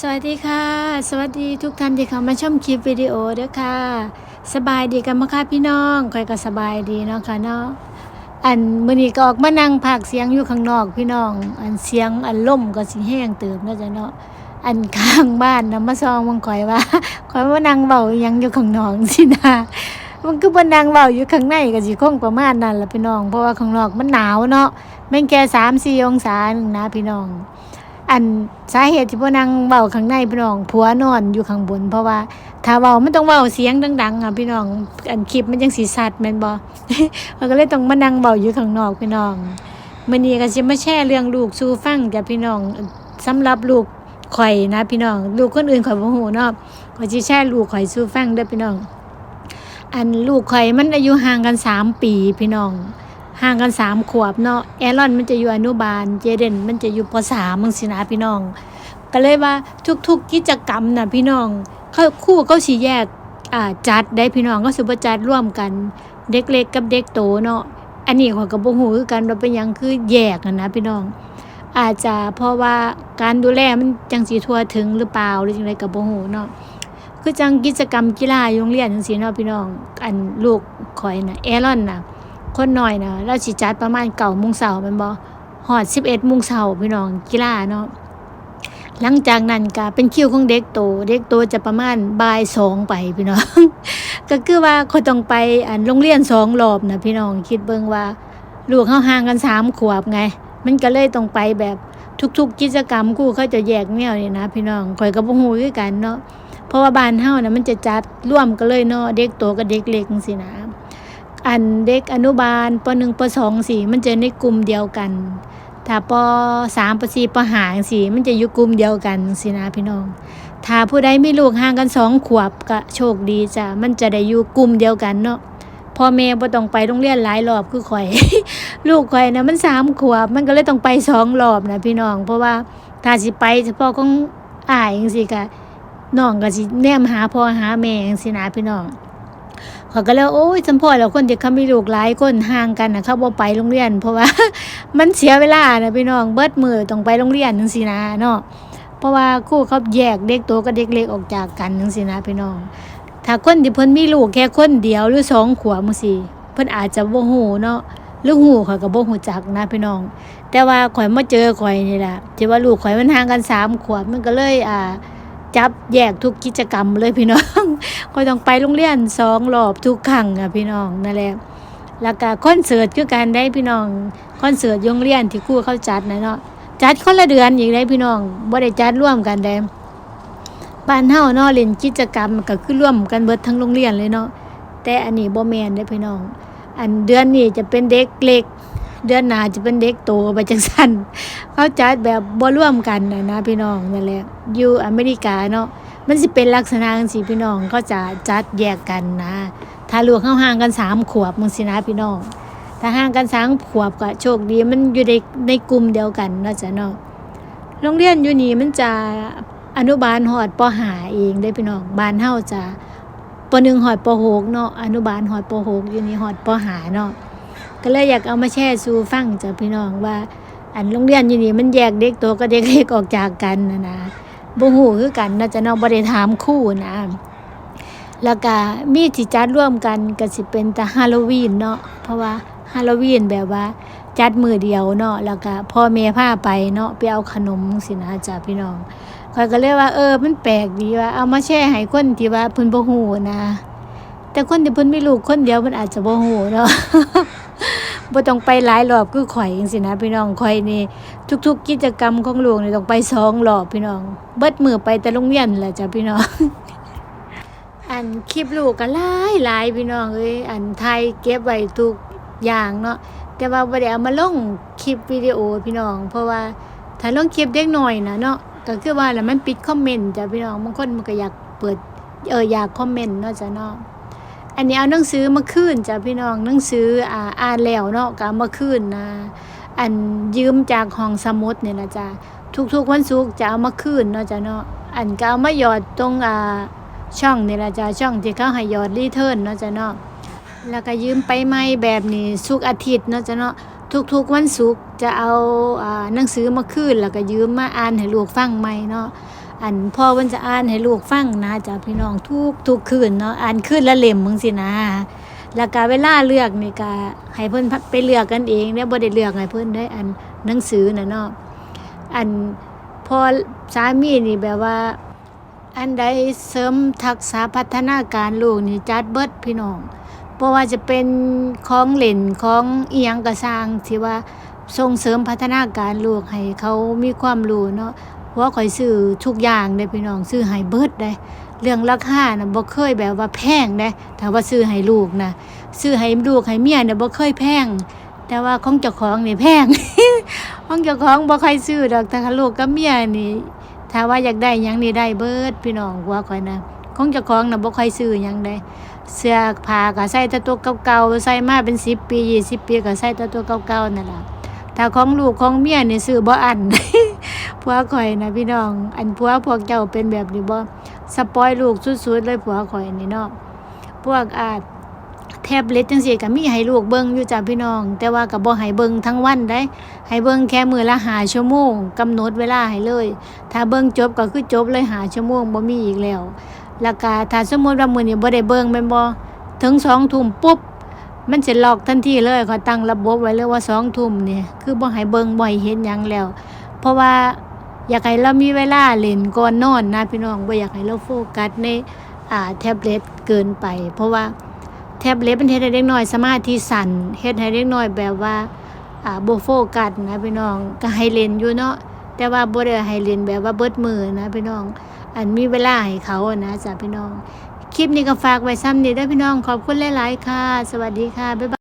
สวัสดีค่ะ สวัสดีทุกท่านที่เข้ามาชมคลิปวิดีโอเด้อค่ะ สบายดีกันมั้ยคะพี่น้องคอยก็สบายดีเนาะค่ะเนาะอันมื้อนี้ก็ออกมานั่งพากเสียงอยู่ข้างนอกพี่น้อง อันเสียงอันล่มก็สิแห้งเติมเนาะจ้ะเนาะอันข้างบ้านนะมาซองมังข่อยว่าข่อยว่านั่งเว้าอยังอยู่ข้างนอกสินะมันคือบ่นั่งเว้าอยู่ข้างในก็สิคงประมาณนั้นละพี่น้อง เพราะว่าข้างนอกมันหนาวเนาะแม่งแค่3-4องศาหนึ่งนะพี่น้อง อันสาเหตุที่พ่นั่งเบาข้างในพี่น้องผัวนอนอยู่ข้างบน เพราะว่าถ้าเบามันต้องเบาเสียงดังๆอะพี่น้อง อันคลิปมันจังสีสัตว์แมนบ่มันก็เลยต้องมานั่งเบาอยู่ข้างนอกพี่น้องมื้อนี้ก็สิมาแชร์เรื่องลูกสู่ฟังจ้ะพี่น้องสำหรับลูกข่อยนะ พี่น้อง ลูกคนอื่นข่อยบ่ฮู้เนาะข่อยสิแชร์ลูกข่อยสู่ฟังเด้อพี่น้อง อันลูกข่อยมันอายุห่างกันสามปีพี่น้อง ห่างกันสามขวบเนาะแอรอนมันจะอยู่อนุบาล เจเดนมันจะอยู่ปสามมึงสินะพี่น้อง ก็เลยว่าทุกๆกิจกรรมนะพี่น้องเขาคู่เขาสีแยกจัดได้พี่น้องก็สุบจัดร่วมกัน เด็กเล็กกับเด็กโตเนาะอันนี้ขอยกับบ่ฮู้คือกันว่าเป็นยังคือแยกนะพี่น้อง อาจจะเพราะว่าการดูแลมันจังสีทัวถึงหรือเปล่าหรือจังไดกับบ่ฮู้เนาะคือจังกิจกรรมกีฬาอยู่โรงเรียนจังซี่เนาะพี่น้อง อันลูกข่อยนะแอรอนน่ะ คนหน้อยนะเราสิจัดประมาณเก่าโมงเสาร์มันบ่หอดสิบเอ็ดโมงเสาร์พี่น้องกีฬาเนาะหลังจากนั้นก็เป็นคิวของเด็กโต เด็กโตจะประมาณบ่ายสองไปพี่น้อง ก็คือว่าเขาต้องไปอันโรงเรียนสองรอบนะพี่น้องคิดเบิ่งว่าลูกเขาห่างกันสามขวบไง มันก็เลยต้องไปแบบทุก ๆ กิจกรรมครู่เขาจะแยกแนวนี่นะ พี่น้องข่อยก็บ่ฮู้คือกันเนาะเพราะว่าบ้านเฮานะมันจะจัดร่วมกันเลยเนาะเด็กโตกับเด็กเล็กจังซี่นะ อันเด็กอนุบาลปหนึ่งปสองสี่มันจะในกลุ่มเดียวกันถ้าปสามปสี่ปห้าสี่มันจะอยู่กลุ่มเดียวกันสินะพี่น้อง ถ้าผู้ใดไมีลูกห่างกันสองขวบก็โชคดีจ้ะมันจะได้อยู่กลุ่มเดียวกันเนาะพ่อแม่บ่ต้องไปโรงเรียนหลายรอบคือข่อย ลูกข่อยนะมันสามขวบ มันก็เลยต้องไปสองรอบนะพี่น้อง เพราะว่าถ้าสิไปเฉพาะของอ้ายจังซี่ก็น้องก็สิแนมหาพ่อหาแม่จังซี่นะพี่น้อง เขาก็เลยโอ้ยจำพ่อแล้วคนที่เขามีลูกหลายคนห่างกันนะเขาบ่ไปโรงเรียน เพราะว่า มันเสียเวลานะพี่น้องเบิดมือต้องไปโรงเรียนจังซี่นะเนาะเพราะว่าครูเขาแยกเด็กโตกับเด็กเล็กออกจากกันจังซี่นะพี่น้อง ถ้าคนที่เพิ่นมีลูกแค่คนเดียวหรือสองขวบจังซี่เพิ่นอาจจะบ่ฮู้เนาะหรือฮู้ข่อยก็บ่ฮู้จักนะพี่น้อง แต่ว่าข่อยมาเจอข่อยนี่แหละที่ว่าลูกข่อยมันห่างกันสามขวบมันก็เลยอ่า จับแยกทุกกิจกรรมเลยพี่น้องก็ต้องไปโรงเรียนสองรอบทุกครั้งอะพี่น้องนั่นแหละแล้วก็คอนเสิร์ตคือการได้พี่น้องคอนเสิร์ตโรงเรียนที่ครูเขาจัดนะเนาะจัดคนละเดือนอีกได้พี่น้องบ่ได้จัดร่วมกันได้บ้านเฮาเนาะเล่นกิจกรรมก็คือร่วมกันเบิดทั้งโรงเรียนเลยเนาะแต่อันนี้บ่แมนเด้พี่น้อง อันเดือนนี้จะเป็นเด็กเล็ก เดือนหน้าจะเป็นเด็กโตไปจังซั่นเขาจัดแบบบ่ร่วมกันนะนะพี่น้องนั่นแหละอยู่อเมริกาเนาะมันสิเป็นลักษณะจังซี่พี่น้องเขาจะจัดแยกกันนะ ถ้าลูกเข้าห่างกันสามขวบมึงสินะพี่น้อง ถ้าห่างกันสามขวบก็โชคดีมันอยู่ในในกลุ่มเดียวกันนาะจ้ะเนาะโรงเรียนอยู่นี่มันจะอนุบาลหอดปหาเองได้พี่น้องบ้านเฮาจะปหนึ่งหอดปหกเนาะอนุบาลหอดปหกอยู่นี่หอดปหาเนาะ ก็เลยอยากเอามาแชร์สู่ฟังจ้ะพี่น้องว่า อันโรงเรียนอยู่นี่มันแยกเด็กโตกับเด็กเล็กออกจากกันนะนะบ่ฮู้คือกันนะจะเนาะบ่ได้ถามคู่นะแล้วก็มีที่จัดร่วมกันก็สิเป็นแต่ฮาโลวีนเนาะเพราะว่าฮาโลวีนแบบว่าจัดมือเดียวเนาะแล้วก็พ่อแม่พาไปเนาะไปเอาขนมสินะจ้ะพี่น้องข้อยก็เลยว่าเออมันแปลกดีว่าเอามาแชร์ให้คนที่ว่าเพิ่นบ่ฮู้นะ แต่คนที่เพิ่นมีลูกคนเดียวมันอาจจะบ่ฮู้เนาะ บ่ต้องไปหลายรอบคือข่อยจังซี่นะพี่น้องข่อยนี่ทุก ๆ กิจกรรมของลูกนี่ต้องไปสองรอบพี่น้อง เบิดมือไปแต่โรงเรียนแหละจ้ะพี่น้องอันคลิปลูกก็หลายหลายพี่น้องเอ้ยอันไทยเก็บไว้ทุกอย่างเนาะแต่ว่าบ่ได้เอามาลงคลิปวิดีโอพี่น้อง เพราะว่าถ้าลงคลิปเด็กน้อยนะเนาะก็คือว่าแล้วมันปิดคอมเมนต์จ้ะพี่น้องบางคนมันก็อยากเปิดเอออยากคอมเมนต์เนาะจ้ะเนาะ อันนี้เอาหนังสือมาคืนจ้ะพี่น้องหนังสืออ่าอ่านแล้วเนาะก็เอามาคืนนะอันยืมจากห้องสมุดเนี่ยนะจ๊ะทุกๆวันศุกร์จะเอามาคืนเนาะจ้ะเนาะอันก็เอามาหยอดตรงอ่าช่องนี่ละจ้ะช่องที่เขาให้หยอดรีเทิร์นเนาะจ้ะเนาะแล้วก็ยืมไปใหม่แบบนี้สุกร์อาทิตย์เนาะจ้ะเนาะทุกๆวันศุกร์จะเอาอ่าหนังสือมาคืนแล้วก็ยืมมาอ่านให้ลูกฟังใหม่เนาะ อันพ่อเพิ่นจะอ่านให้ลูกฟังนะจ้ะพี่น้องทุกทุกคืนเนาะอ่านคืนละเล่มมึงสินะแล้วก็เวลาเลือกนี่ก็ให้เพิ่นไปเลือกกันเองเนี่ยบ่ได้เลือกให้เพิ่นได้อันหนังสือน่ะเนาะอันพอสามีนี่แบบว่า อันใดเสริมทักษะพัฒนาการลูกนี่จัดเบิดพี่น้องเพราะว่าจะเป็นของเล่นของอีหยังก็สร้างที่ว่าส่งเสริมพัฒนาการลูกให้เขามีความรู้เนาะ เพราะว่าข่อยซื้อทุกอย่างเด้พี่น้องซื้อให้เบิดได้ เรื่องราคาน่ะบ่เคยแบบว่าแพงเด้ถ้าว่าซื้อให้ลูกนะซื้อให้ลูกให้เมียเนี่ยบ่เคยแพง แต่ว่าของเจ้าของนี่แพงของเจ้าของบ่ค่อยซื้อดอกแต่ลูกกับเมียนี่ถ้าว่าอยากได้ยังนี่ได้เบิดพี่น้องว่าข่อยนะของเจ้าของน่ะบ่ค่อยซื้อยังได้เสื้อผ้าก็ใส่แต่ตัวเก่าๆใส่มาเป็น10ปี20ปีก็ใส่แต่ตัวเก่าๆนั่นแหละถ้าของลูกของเมียเนี่ยซื้อบ่อัน ผัวข่อยนะพี่น้อง อันผัวพวกเจ้าเป็นแบบนี้บ่สปอยลูกสุดๆเลยผัวข่อยนี่เนาะพวกอาจแท็บเล็ตจังซี่ก็มีให้ลูกเบิ่งอยู่จ้ะพี่น้อง แต่ว่าก็บ่ให้เบิ่งทั้งวันได้ให้เบิ่งแค่มือละ5ชั่วโมงกำหนดเวลาให้เลย ถ้าเบิ่งจบก็คือจบเลยหาชั่วโมงบ่มีอีกแล้วแล้วก็ถ้าสมมติว่ามื้อนี้บ่ได้เบิ่งแม่นบ่ถึง2ทุ่มปุ๊บมันสิล็อกทันทีเลยเขาตั้งระบบไว้เลยว่า2ทุ่มเนี่ยคือบ่ให้เบิ่งบ่ให้เห็นหยังแล้ว เพราะว่า อยากให้เรามีเวลาเล่นก่อนนอนนะพี่น้องบ่อยากให้เราโฟกัสในอ่าแท็บเล็ตเกินไป เพราะว่าแท็บเล็ตมันเฮ็ดให้เด็กน้อยสมาธิสั้นเฮ็ดให้เด็กน้อยแบบว่าอ่าบ่โฟกัสนะพี่น้องก็ให้เล่นอยู่เนาะแต่ว่าบ่ได้ให้เล่นแบบว่าเบิดมือนะพี่น้อง อันมีเวลาให้เขานะจ้ะพี่น้องคลิปนี้ก็ฝากไว้ซ้ำนี้ด้พี่น้องขอบคุณหลาย ๆ ค่ะ สวัสดีค่ะ บ๊ายบาย